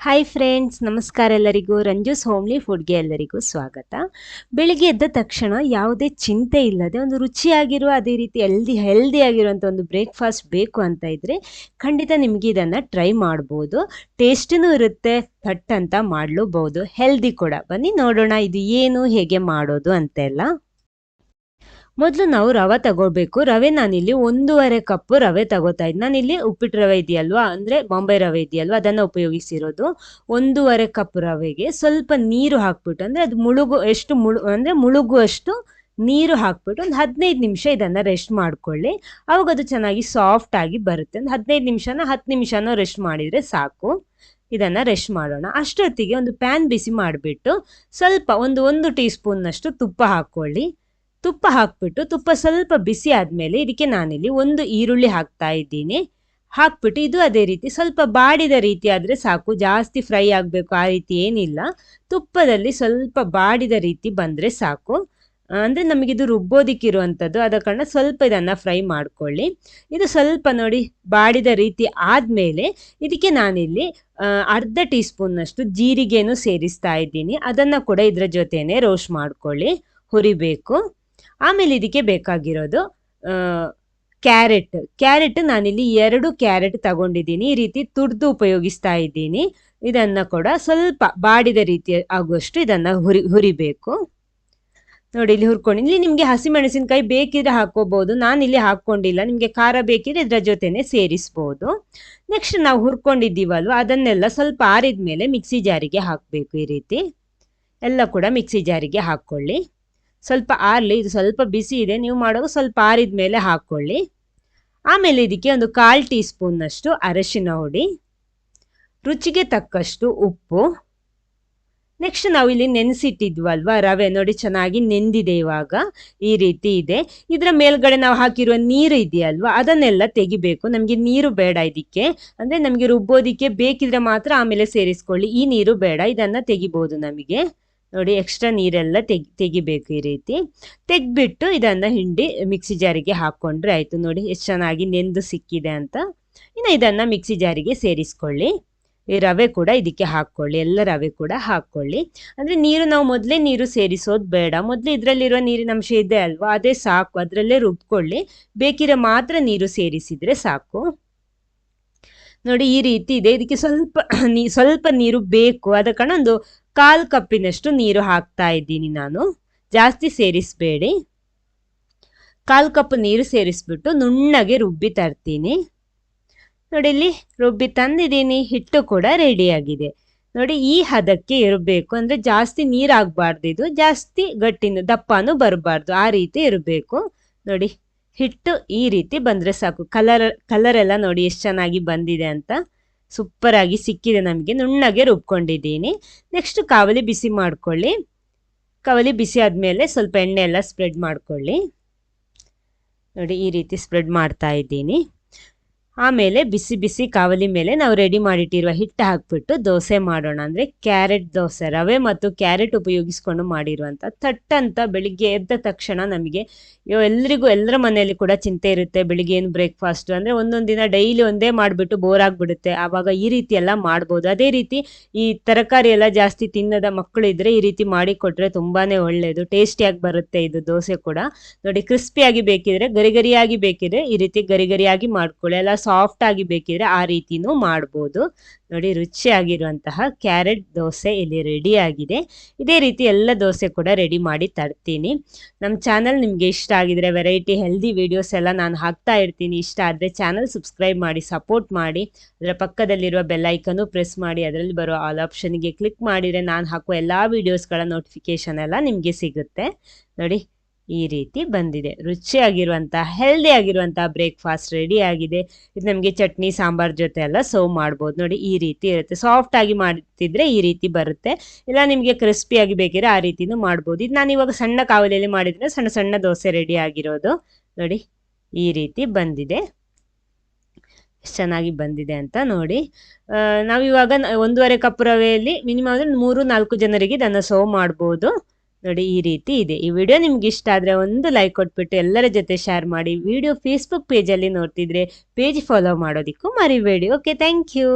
Hi friends ನಮಸ್ಕಾರ ಎಲ್ಲರಿಗೂ. ರಂಜೂಸ್ homely ಫುಡ್ಗೆ ಎಲ್ಲರಿಗೂ ಸ್ವಾಗತ. ಬೆಳಿಗ್ಗೆ ಎದ್ದ ತಕ್ಷಣ ಯಾವುದೇ ಚಿಂತೆ ಇಲ್ಲದೆ ಒಂದು ರುಚಿಯಾಗಿರುವ ಅದೇ ರೀತಿ ಹೆಲ್ದಿ ಹೆಲ್ದಿ ಆಗಿರುವಂಥ ಒಂದು ಬ್ರೇಕ್ಫಾಸ್ಟ್ ಬೇಕು ಅಂತ ಇದ್ದರೆ ಖಂಡಿತ ನಿಮಗೆ ಇದನ್ನು ಟ್ರೈ ಮಾಡ್ಬೋದು. ಟೇಸ್ಟಿನೂ ಇರುತ್ತೆ ಥಟ್ ಅಂತ ಮಾಡಲೂಬಹುದು ಹೆಲ್ದಿ ಕೂಡ. ಬನ್ನಿ ನೋಡೋಣ, ಇದು ಏನು, ಹೇಗೆ ಮಾಡೋದು ಅಂತೆಲ್ಲ. ಮೊದಲು ನಾವು ರವೆ ತಗೋಬೇಕು ರವೆ ನಾನಿಲ್ಲಿ ಒಂದೂವರೆ ಕಪ್ ರವೆ ತಗೋತಾ ಇದ್ದೀನಿ ನಾನಿಲ್ಲಿ ಉಪ್ಪಿಟ್ಟು ರವೆ ಇದೆಯಲ್ವಾ? ಅಂದರೆ ಬಾಂಬೆ ರವೆ ಇದೆಯಲ್ವಾ? ಅದನ್ನು ಉಪಯೋಗಿಸಿರೋದು. ಒಂದೂವರೆ ಕಪ್ ರವೆಗೆ ಸ್ವಲ್ಪ ನೀರು ಹಾಕ್ಬಿಟ್ಟು, ಅಂದರೆ ಅದು ಮುಳುಗು, ಎಷ್ಟು ಮುಳು, ಅಂದರೆ ಮುಳುಗುವಷ್ಟು ನೀರು ಹಾಕ್ಬಿಟ್ಟು ಒಂದು ಹದಿನೈದು ನಿಮಿಷ ಇದನ್ನು ರೆಸ್ಟ್ ಮಾಡ್ಕೊಳ್ಳಿ. ಅವಾಗ ಅದು ಚೆನ್ನಾಗಿ ಸಾಫ್ಟ್ ಆಗಿ ಬರುತ್ತೆ. ಒಂದು ಹದಿನೈದು ನಿಮಿಷನ, ಹತ್ತು ನಿಮಿಷನೋ ರೆಸ್ಟ್ ಮಾಡಿದರೆ ಸಾಕು. ಇದನ್ನು ರೆಸ್ಟ್ ಮಾಡೋಣ. ಅಷ್ಟೊತ್ತಿಗೆ ಒಂದು ಪ್ಯಾನ್ ಬಿಸಿ ಮಾಡಿಬಿಟ್ಟು ಸ್ವಲ್ಪ ಒಂದು ಒಂದು ಟೀ ಸ್ಪೂನ್ನಷ್ಟು ತುಪ್ಪ ಹಾಕ್ಕೊಳ್ಳಿ. ತುಪ್ಪ ಹಾಕ್ಬಿಟ್ಟು, ತುಪ್ಪ ಸ್ವಲ್ಪ ಬಿಸಿ ಆದಮೇಲೆ ಇದಕ್ಕೆ ನಾನಿಲ್ಲಿ ಒಂದು ಈರುಳ್ಳಿ ಹಾಕ್ತಾ ಇದ್ದೀನಿ. ಹಾಕ್ಬಿಟ್ಟು ಇದು ಅದೇ ರೀತಿ ಸ್ವಲ್ಪ ಬಾಡಿದ ರೀತಿ ಆದರೆ ಸಾಕು, ಜಾಸ್ತಿ ಫ್ರೈ ಆಗಬೇಕು ಆ ರೀತಿ ಏನಿಲ್ಲ. ತುಪ್ಪದಲ್ಲಿ ಸ್ವಲ್ಪ ಬಾಡಿದ ರೀತಿ ಬಂದರೆ ಸಾಕು. ಅಂದರೆ ನಮಗಿದು ರುಬ್ಬೋದಿಕ್ಕಿರುವಂಥದ್ದು ಆದ ಕಾರಣ ಸ್ವಲ್ಪ ಇದನ್ನು ಫ್ರೈ ಮಾಡ್ಕೊಳ್ಳಿ. ಇದು ಸ್ವಲ್ಪ ನೋಡಿ ಬಾಡಿದ ರೀತಿ ಆದಮೇಲೆ ಇದಕ್ಕೆ ನಾನಿಲ್ಲಿ ಅರ್ಧ ಟೀ ಸ್ಪೂನ್ನಷ್ಟು ಜೀರಿಗೆನೂ ಸೇರಿಸ್ತಾ ಇದ್ದೀನಿ. ಅದನ್ನು ಕೂಡ ಇದರ ಜೊತೆಯೇ ರೋಸ್ಟ್ ಮಾಡ್ಕೊಳ್ಳಿ. ಹುರಿಬೇಕು. ಆಮೇಲೆ ಇದಕ್ಕೆ ಬೇಕಾಗಿರೋದು ಕ್ಯಾರೆಟ್. ಕ್ಯಾರೆಟ್ ನಾನಿಲ್ಲಿ ಎರಡು ಕ್ಯಾರೆಟ್ ತಗೊಂಡಿದ್ದೀನಿ. ಈ ರೀತಿ ತುರ್ದು ಉಪಯೋಗಿಸ್ತಾ ಇದ್ದೀನಿ. ಇದನ್ನು ಕೂಡ ಸ್ವಲ್ಪ ಬಾಡಿದ ರೀತಿ ಆಗುವಷ್ಟು ಇದನ್ನು ಹುರಿ, ಹುರಿಬೇಕು. ನೋಡಿ, ಇಲ್ಲಿ ಹುರ್ಕೊಂಡು, ಇಲ್ಲಿ ನಿಮಗೆ ಹಸಿಮೆಣಸಿನಕಾಯಿ ಬೇಕಿದ್ರೆ ಹಾಕೋಬಹುದು ನಾನು ಇಲ್ಲಿ ಹಾಕ್ಕೊಂಡಿಲ್ಲ. ನಿಮಗೆ ಖಾರ ಬೇಕಿದ್ರೆ ಇದರ ಜೊತೆನೆ ಸೇರಿಸ್ಬೋದು. ನೆಕ್ಸ್ಟ್ ನಾವು ಹುರ್ಕೊಂಡಿದ್ದೀವಲ್ವ, ಅದನ್ನೆಲ್ಲ ಸ್ವಲ್ಪ ಆರಿದ ಮೇಲೆ ಮಿಕ್ಸಿ ಜಾರಿಗೆ ಹಾಕಬೇಕು ಈ ರೀತಿ. ಎಲ್ಲ ಕೂಡ ಮಿಕ್ಸಿ ಜಾರಿಗೆ ಹಾಕ್ಕೊಳ್ಳಿ. ಸ್ವಲ್ಪ ಆರಲಿ, ಇದು ಸ್ವಲ್ಪ ಬಿಸಿ ಇದೆ, ನೀವು ಮಾಡೋದು ಸ್ವಲ್ಪ ಆರಿದ ಮೇಲೆ ಹಾಕ್ಕೊಳ್ಳಿ. ಆಮೇಲೆ ಇದಕ್ಕೆ ಒಂದು ಕಾಲು ಟೀ ಸ್ಪೂನ್ನಷ್ಟು ಅರಶಿನ ಹುಡಿ, ರುಚಿಗೆ ತಕ್ಕಷ್ಟು ಉಪ್ಪು. ನೆಕ್ಸ್ಟ್ ನಾವು ಇಲ್ಲಿ ನೆನೆಸಿಟ್ಟಿದ್ವಲ್ವ, ರವೆ ನೋಡಿ ಚೆನ್ನಾಗಿ ನೆಂದಿದೆ ಇವಾಗ, ಈ ರೀತಿ ಇದೆ. ಇದರ ಮೇಲ್ಗಡೆ ನಾವು ಹಾಕಿರುವ ನೀರು ಇದೆಯಲ್ವಾ, ಅದನ್ನೆಲ್ಲ ತೆಗಿಬೇಕು. ನಮಗೆ ನೀರು ಬೇಡ ಇದಕ್ಕೆ. ಅಂದರೆ ನಮಗೆ ರುಬ್ಬೋದಿಕ್ಕೆ ಬೇಕಿದ್ರೆ ಮಾತ್ರ ಆಮೇಲೆ ಸೇರಿಸ್ಕೊಳ್ಳಿ. ಈ ನೀರು ಬೇಡ, ಇದನ್ನು ತೆಗಿಬೋದು ನಮಗೆ. ನೋಡಿ ಎಕ್ಸ್ಟ್ರಾ ನೀರೆಲ್ಲ ತೆಗಿ, ತೆಗಿಬೇಕು ಈ ರೀತಿ. ತೆಗ್ಬಿಟ್ಟು ಇದನ್ನು ಹಿಂಡಿ ಮಿಕ್ಸಿ ಜಾರಿಗೆ ಹಾಕ್ಕೊಂಡ್ರೆ ಆಯಿತು. ನೋಡಿ ಎಷ್ಟು ಚೆನ್ನಾಗಿ ನೆಂದು ಸಿಕ್ಕಿದೆ ಅಂತ. ಇನ್ನು ಇದನ್ನು ಮಿಕ್ಸಿ ಜಾರಿಗೆ ಸೇರಿಸ್ಕೊಳ್ಳಿ. ಈ ರವೆ ಕೂಡ ಇದಕ್ಕೆ ಹಾಕ್ಕೊಳ್ಳಿ. ಎಲ್ಲ ರವೆ ಕೂಡ ಹಾಕ್ಕೊಳ್ಳಿ. ಅಂದರೆ ನೀರು ನಾವು ಮೊದಲೇ ನೀರು ಸೇರಿಸೋದು ಬೇಡ. ಮೊದಲೇ ಇದರಲ್ಲಿರೋ ನೀರಿನ ಅಂಶ ಇದೆ ಅಲ್ವಾ? ಅದೇ ಸಾಕು. ಅದರಲ್ಲೇ ರುಬ್ಕೊಳ್ಳಿ. ಬೇಕಿರೋ ಮಾತ್ರ ನೀರು ಸೇರಿಸಿದರೆ ಸಾಕು. ನೋಡಿ ಈ ರೀತಿ ಇದೆ. ಇದಕ್ಕೆ ಸ್ವಲ್ಪ ನೀ, ಸ್ವಲ್ಪ ನೀರು ಬೇಕು. ಆದ ಕಾರಣ ಒಂದು ಕಾಲು ಕಪ್ಪಿನಷ್ಟು ನೀರು ಹಾಕ್ತಾ ಇದ್ದೀನಿ ನಾನು. ಜಾಸ್ತಿ ಸೇರಿಸಬೇಡಿ. ಕಾಲು ಕಪ್ ನೀರು ಸೇರಿಸ್ಬಿಟ್ಟು ನುಣ್ಣಗೆ ರುಬ್ಬಿ ತರ್ತೀನಿ. ನೋಡಿ, ಇಲ್ಲಿ ರುಬ್ಬಿ ತಂದಿದ್ದೀನಿ. ಹಿಟ್ಟು ಕೂಡ ರೆಡಿಯಾಗಿದೆ ನೋಡಿ, ಈ ಹದಕ್ಕೆ ಇರಬೇಕು. ಅಂದರೆ ಜಾಸ್ತಿ ನೀರಾಗಬಾರ್ದು ಇದು. ಜಾಸ್ತಿ ಗಟ್ಟಿನ ದಪ್ಪನೂ ಬರಬಾರ್ದು. ಆ ರೀತಿ ಇರಬೇಕು. ನೋಡಿ, ಹಿಟ್ಟು ಈ ರೀತಿ ಬಂದರೆ ಸಾಕು. ಕಲರ್ ಕಲರ್ ಎಲ್ಲ ನೋಡಿ, ಎಷ್ಟು ಚೆನ್ನಾಗಿ ಬಂದಿದೆ ಅಂತ. ಸೂಪರಾಗಿ ಸಿಕ್ಕಿದೆ ನಮಗೆ. ನುಣ್ಣಗೆ ರುಬ್ಕೊಂಡಿದ್ದೀನಿ. ನೆಕ್ಸ್ಟ್ ಕಾವಲಿ ಬಿಸಿ ಮಾಡ್ಕೊಳ್ಳಿ. ಕಾವಲಿ ಬಿಸಿ ಆದಮೇಲೆ ಸ್ವಲ್ಪ ಎಣ್ಣೆ ಎಲ್ಲ ಸ್ಪ್ರೆಡ್ ಮಾಡ್ಕೊಳ್ಳಿ. ನೋಡಿ ಈ ರೀತಿ ಸ್ಪ್ರೆಡ್ ಮಾಡ್ತಾ ಇದ್ದೀನಿ. ಆಮೇಲೆ ಬಿಸಿ ಬಿಸಿ ಕಾವಲಿ ಮೇಲೆ ನಾವು ರೆಡಿ ಮಾಡಿಟ್ಟಿರುವ ಹಿಟ್ಟು ಹಾಕ್ಬಿಟ್ಟು ದೋಸೆ ಮಾಡೋಣ. ಅಂದರೆ ಕ್ಯಾರೆಟ್ ದೋಸೆ, ರವೆ ಮತ್ತು ಕ್ಯಾರೆಟ್ ಉಪಯೋಗಿಸ್ಕೊಂಡು ಮಾಡಿರುವಂಥ ತಟ್ಟಂತ ಬೆಳಿಗ್ಗೆ ಎದ್ದ ತಕ್ಷಣ ನಮಗೆ ಎಲ್ಲರಿಗೂ ಎಲ್ಲರ ಮನೆಯಲ್ಲಿ ಕೂಡ ಚಿಂತೆ ಇರುತ್ತೆ. ಬೆಳಿಗ್ಗೆ ಏನು ಬ್ರೇಕ್ಫಾಸ್ಟು ಅಂದರೆ ಒಂದೊಂದು ದಿನ ಡೈಲಿ ಒಂದೇ ಮಾಡಿಬಿಟ್ಟು ಬೋರ್ ಆಗಿಬಿಡುತ್ತೆ. ಆವಾಗ ಈ ರೀತಿ ಎಲ್ಲ ಮಾಡ್ಬೋದು. ಅದೇ ರೀತಿ ಈ ತರಕಾರಿ ಎಲ್ಲ ಜಾಸ್ತಿ ತಿನ್ನದ ಮಕ್ಕಳು ಇದ್ದರೆ ಈ ರೀತಿ ಮಾಡಿ ಕೊಟ್ಟರೆ ತುಂಬಾ ಒಳ್ಳೆಯದು ಟೇಸ್ಟಿಯಾಗಿ ಬರುತ್ತೆ ಇದು ದೋಸೆ ಕೂಡ. ನೋಡಿ ಕ್ರಿಸ್ಪಿಯಾಗಿ ಬೇಕಿದ್ರೆ ಗರಿಗರಿಯಾಗಿ ಬೇಕಿದ್ರೆ ಈ ರೀತಿ ಗರಿಗರಿಯಾಗಿ ಮಾಡ್ಕೊಳ್ಳಿ. ಎಲ್ಲ ಸಾಫ್ಟ್ ಆಗಿ ಬೇಕಿದ್ರೆ ಆ ರೀತಿನೂ ಮಾಡ್ಬೋದು. ನೋಡಿ ರುಚಿಯಾಗಿರುವಂತಹ ಕ್ಯಾರೆಟ್ ದೋಸೆ ಇಲ್ಲಿ ರೆಡಿ ಆಗಿದೆ. ಇದೇ ರೀತಿ ಎಲ್ಲ ದೋಸೆ ಕೂಡ ರೆಡಿ ಮಾಡಿ ತರ್ತೀನಿ. ನಮ್ಮ ಚಾನಲ್ ನಿಮಗೆ ಇಷ್ಟ ಆಗಿದ್ರೆ ವೆರೈಟಿ ಹೆಲ್ದಿ ವಿಡಿಯೋಸ್ ಎಲ್ಲ ನಾನು ಹಾಕ್ತಾ ಇರ್ತೀನಿ. ಇಷ್ಟ ಆದರೆ ಚಾನಲ್ ಸಬ್ಸ್ಕ್ರೈಬ್ ಮಾಡಿ ಸಪೋರ್ಟ್ ಮಾಡಿ. ಅದರ ಪಕ್ಕದಲ್ಲಿರುವ ಬೆಲ್ಲೈಕನ್ನು ಪ್ರೆಸ್ ಮಾಡಿ. ಅದರಲ್ಲಿ ಬರೋ ಆಲ್ ಆಪ್ಷನ್ಗೆ ಕ್ಲಿಕ್ ಮಾಡಿದರೆ ನಾನು ಹಾಕುವ ಎಲ್ಲ ವೀಡಿಯೋಸ್ಗಳ ನೋಟಿಫಿಕೇಶನ್ ಎಲ್ಲ ನಿಮಗೆ ಸಿಗುತ್ತೆ. ನೋಡಿ ಈ ರೀತಿ ಬಂದಿದೆ. ರುಚಿಯಾಗಿರುವಂಥ ಹೆಲ್ದಿ ಆಗಿರುವಂಥ ಬ್ರೇಕ್ಫಾಸ್ಟ್ ರೆಡಿ ಆಗಿದೆ. ಇದು ನಮಗೆ ಚಟ್ನಿ, ಸಾಂಬಾರ್ ಜೊತೆ ಎಲ್ಲ ಸರ್ವ್ ಮಾಡ್ಬೋದು. ನೋಡಿ, ಈ ರೀತಿ ಇರುತ್ತೆ. ಸಾಫ್ಟ್ ಆಗಿ ಮಾಡ್ತಿದ್ರೆ ಈ ರೀತಿ ಬರುತ್ತೆ. ಇಲ್ಲ, ನಿಮಗೆ ಕ್ರಿಸ್ಪಿಯಾಗಿ ಬೇಕಿದ್ರೆ ಆ ರೀತಿನೂ ಮಾಡ್ಬೋದು. ಇದು ನಾನು ಇವಾಗ ಸಣ್ಣ ಕಾವಲಿಯಲ್ಲಿ ಮಾಡಿದ್ರೆ ಸಣ್ಣ ಸಣ್ಣ ದೋಸೆ ರೆಡಿ ಆಗಿರೋದು. ನೋಡಿ, ಈ ರೀತಿ ಬಂದಿದೆ. ಚೆನ್ನಾಗಿ ಬಂದಿದೆ ಅಂತ ನೋಡಿ. ನಾವಿವಾಗ ಒಂದೂವರೆ ಕಪ್ ರವೆಯಲ್ಲಿ ಮಿನಿಮಮ್ ಅಂದರೆ ಮೂರು ನಾಲ್ಕು ಜನರಿಗೆ ಇದನ್ನು ಸರ್ವ್ ಮಾಡ್ಬೋದು. ನೋಡಿ ಈ ರೀತಿ ಇದೆ. ಈ ವಿಡಿಯೋ ನಿಮ್ಗೆ ಇಷ್ಟ ಆದರೆ ಒಂದು ಲೈಕ್ ಕೊಟ್ಬಿಟ್ಟು ಎಲ್ಲರ ಜೊತೆ ಶೇರ್ ಮಾಡಿ. ವಿಡಿಯೋ ಫೇಸ್ಬುಕ್ ಪೇಜಲ್ಲಿ ನೋಡ್ತಿದ್ರೆ ಪೇಜ್ ಫಾಲೋ ಮಾಡೋದಕ್ಕೂ ಮರಿಬೇಡಿ. Okay thank you